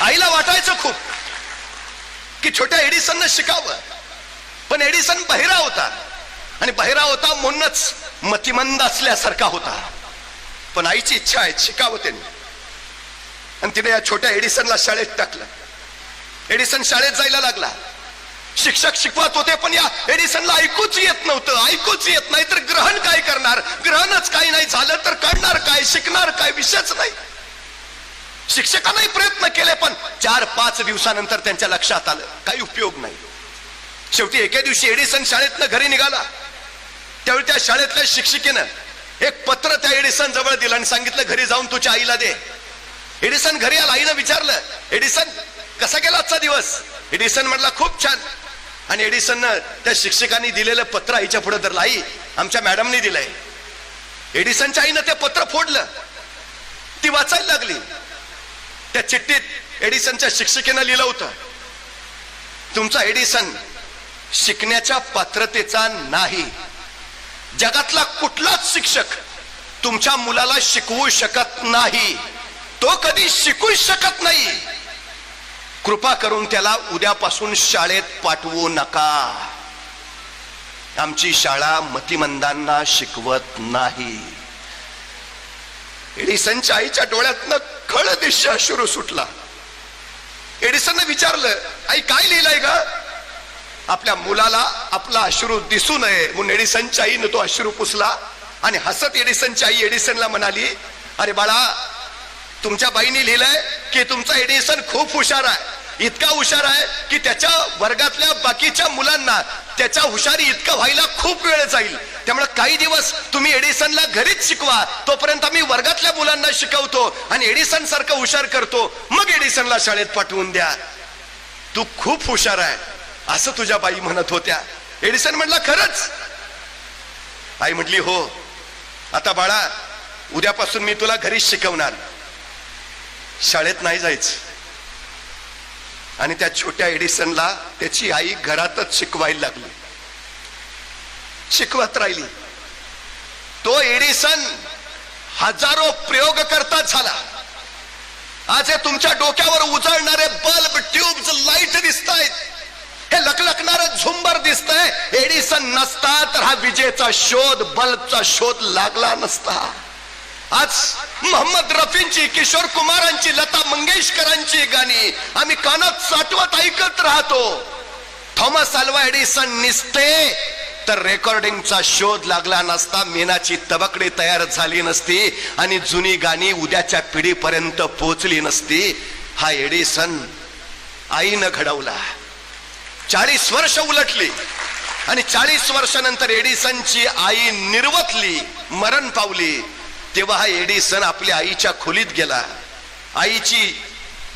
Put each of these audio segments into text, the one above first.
आईला वाटायचं खूप की छोट्या एडिसननं शिकावं. पण एडिसन बहिरा होता. आणि बहिरा होता म्हणूनच मतिमंद असल्यासारखा होता. पण आईची इच्छा आहे शिकावं त्यांनी. आणि तिने या छोट्या एडिसनला शाळेत टाकलं. एडिसन शाळेत जायला लागला. शिक्षक शिकवत होते पण या एडिसनला ऐकूच येत नव्हतं. ऐकूच येत नाही तर ग्रहण काय करणार? ग्रहणच काही नाही. झालं तर करणार काय? शिकणार काय? विषयच नाही. शिक्षकांनाही प्रयत्न केले पण चार पाच दिवसानंतर त्यांच्या लक्षात आलं. काही उपयोग नाही. शेवटी एके दिवशी एडिसन शाळेतनं घरी निघाला. त्यावेळी त्या शाळेतल्या शिक्षिकेनं एक पत्र त्या एडिसन जवळ दिलं आणि सांगितलं घरी जाऊन तुझ्या आईला दे. एडिसन घरी आला आईनं विचारलं एडिसन कसा गेला आजचा दिवस? एडिसन म्हटला खूप छान. आणि एडिसननं त्या शिक्षकांनी दिलेलं पत्र आईच्या पुढे धरलं आई आमच्या मॅडमनी दिलंय. एडिसनच्या आईनं ते पत्र फोडलं. ती वाचायला लागली. त्या चिठ्ठीत एडिसनच्या शिक्षिकेनं लिहिलं होतं तुमचा एडिसन शिकण्याच्या पात्रतेचा नाही. जगातला कुठलाच शिक्षक तुमच्या मुलाला शिकवू शकत नाही. तो कधी शिकू शकत नाही. कृपा करून त्याला उद्यापासून शाळेत पाठवू नका. आमची शाळा मतिमंदांना शिकवत नाही. एडिसनच्या आईच्या डोळ्यातनं खळ दिशा अश्रू सुटला. एडिसनने विचारलं आई काय लिहिलंय ग? आपल्या मुलाला आपला अश्रू दिसू नये. म्हणून एडिसनच्या आईनं तो अश्रू पुसला आणि हसत एडिसनची आई एडिसनला म्हणाली अरे बाळा तुमच्या बाईने लिहिलंय की तुमचा एडिसन खूप हुशार आहे. इतका हुशार आहे की त्याच्या वर्गातल्या बाकीच्या मुलांना त्याच्या हुशारी इतकं व्हायला खूप वेळ जाईल. त्यामुळे काही दिवस तुम्ही एडिसनला घरीच शिकवा. तोपर्यंत आम्ही वर्गातल्या मुलांना शिकवतो आणि एडिसन सारखं हुशार करतो. मग एडिसनला शाळेत पाठवून द्या. तू खूप हुशार आहे. असं तुझ्या बाई म्हणत होत्या. एडिसन म्हणला खरंच. आई म्हटली हो. आता बाळा उद्यापासून मी तुला घरीच शिकवणार. शाळेत नाही जायचं. आणि त्या छोट्या एडिसनला त्याची आई घरातच शिकवायला लागली. शिकवत राहिली. तो एडिसन हजारो प्रयोग करता झाला. आज हे तुमच्या डोक्यावर उजळणारे बल्ब ट्यूब लाइट दिसत आहेत हे लकलकणार झुंबर दिसतंय. एडिसन नसता तर हा विजेचा शोध बल्बचा शोध लागला नसता. आज मोहम्मद रफींची किशोर कुमारांची लता मंगेशकरांची गाणी आम्ही कानात साठवत ऐकत राहतो. थॉमस अल्वा एडिसन निसते तर रेकॉर्डिंगचा शोध लागला नसता मेनाची तबकडी तयार झाली नसती आणि जुनी गाणी उद्याच्या पिढीपर्यंत पोहोचली नसती. हा एडिसन आईनं घडवला. चाळीस वर्ष उलटली आणि चाळीस वर्षानंतर एडिसनची आई निर्वतली मरण पावली. तेव्हा हा एडिसन आपल्या आईच्या खोलीत गेला. आईची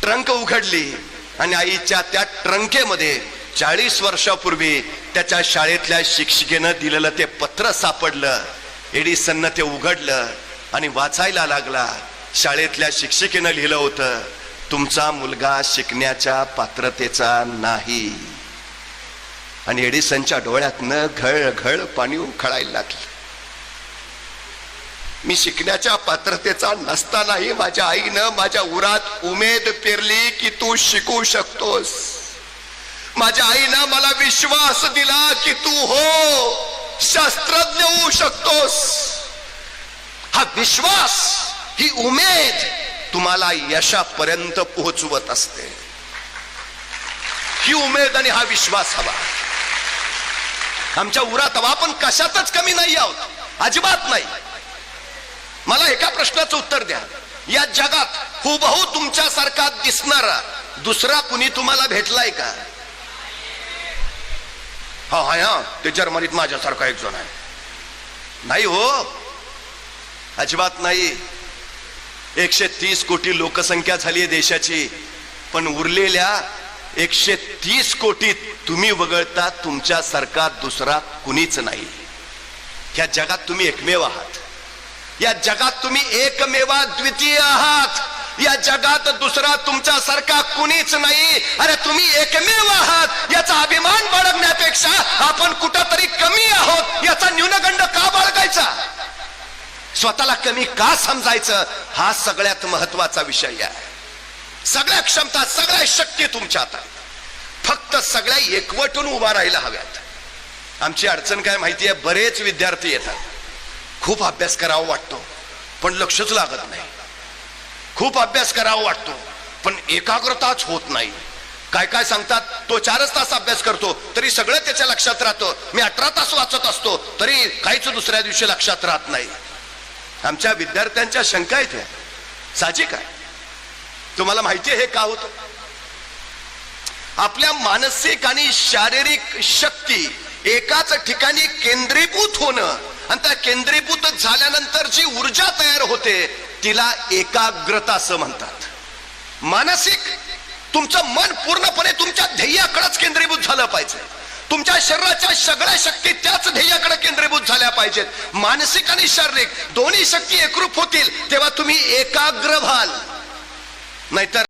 ट्रंक उघडली आणि आईच्या त्या ट्रंकेमध्ये चाळीस वर्षापूर्वी त्याच्या शाळेतल्या शिक्षिकेनं दिलेलं ते पत्र सापडलं. एडिसननं ते उघडलं आणि वाचायला लागला. शाळेतल्या शिक्षिकेनं लिहिलं होतं तुमचा मुलगा शिकण्याच्या पात्रतेचा नाही. आणि एडिसनच्या डोळ्यातनं घळ घळ पाणी उखळायला लागलं. मी शिकण्याच्या पात्रतेचा नसतानाही माझ्या आईनं माझ्या उरात उमेद पेरली की तू शिकू शकतोस. माझ्या आईनं मला विश्वास दिला की तू हो शास्त्रज्ञ होऊ शकतोस. हा विश्वास ही उमेद तुम्हाला यशापर्यंत पोहोचवत असते. ही उमेद आणि हा विश्वास हवा. आमच्या उरात हवा आपण कशातच कमी नाही आहोत. अजिबात नाही. मला एका प्रश्नाचं उत्तर द्या. या जगात हुबहू तुमच्यासारखा दिसणारा दुसरा कुणी तुम्हाला भेटलाय का? हा हा हा. ते जर्मनीत माझ्यासारखा एक जण आहे. नाही हो. अजिबात नाही. एकशे तीस कोटी लोकसंख्या झाली आहे देशाची पण उरलेल्या एकशे तीस कोटीत तुम्ही वगळता तुमच्यासारखा दुसरा कुणीच नाही. या जगात तुम्ही एकमेव आहात. या जगात तुम्ही एकमेवा द्वितीय आहात. या जगात दुसरा तुमच्यासारखा कुणीच नाही. अरे तुम्ही एकमेव आहात. याचा अभिमान बाळगण्यापेक्षा आपण कुठंतरी कमी आहोत. याचा न्यूनगंड का बाळगायचा? स्वतःला कमी का समजायचं? हा सगळ्यात महत्त्वाचा विषय आहे. सगळ्या क्षमता सगळ्या शक्ती तुमच्या हातात फक्त सगळ्या एकवटून उभा राहायला हव्यात. आमची अडचण काय माहिती आहे बरेच विद्यार्थी येतात. खूप अभ्यास करावा वाटतो पण लक्षच लागत नाही. खूप अभ्यास करावा वाटतो पण एकाग्रताच होत नाही. काय काय सांगतात तो चारच तास अभ्यास करतो तरी सगळं त्याच्या लक्षात राहतं. मी अठरा तास वाचत असतो तरी काहीच दुसऱ्या दिवशी लक्षात राहत नाही. आमच्या विद्यार्थ्यांच्या शंका आहेत ह्या. साहजिक आहे. तुम्हाला माहिती आहे हे का होतं? आपल्या मानसिक आणि शारीरिक शक्ती एकाच ठिकाणी केंद्रीभूत होणं आणि त्या केंद्रीभूत झाल्यानंतर जी ऊर्जा तयार होते तिला एकाग्रता असं म्हणतात. मानसिक तुमचं मन पूर्णपणे तुमच्या ध्येयाकडेच केंद्रीभूत झालं पाहिजे. तुमच्या शरीराच्या सगळ्या शक्ती त्याच ध्येयाकडे केंद्रीभूत झाल्या पाहिजेत. मानसिक आणि शारीरिक दोन्ही शक्ती एकरूप होतील तेव्हा तुम्ही एकाग्र व्हाल. नाहीतर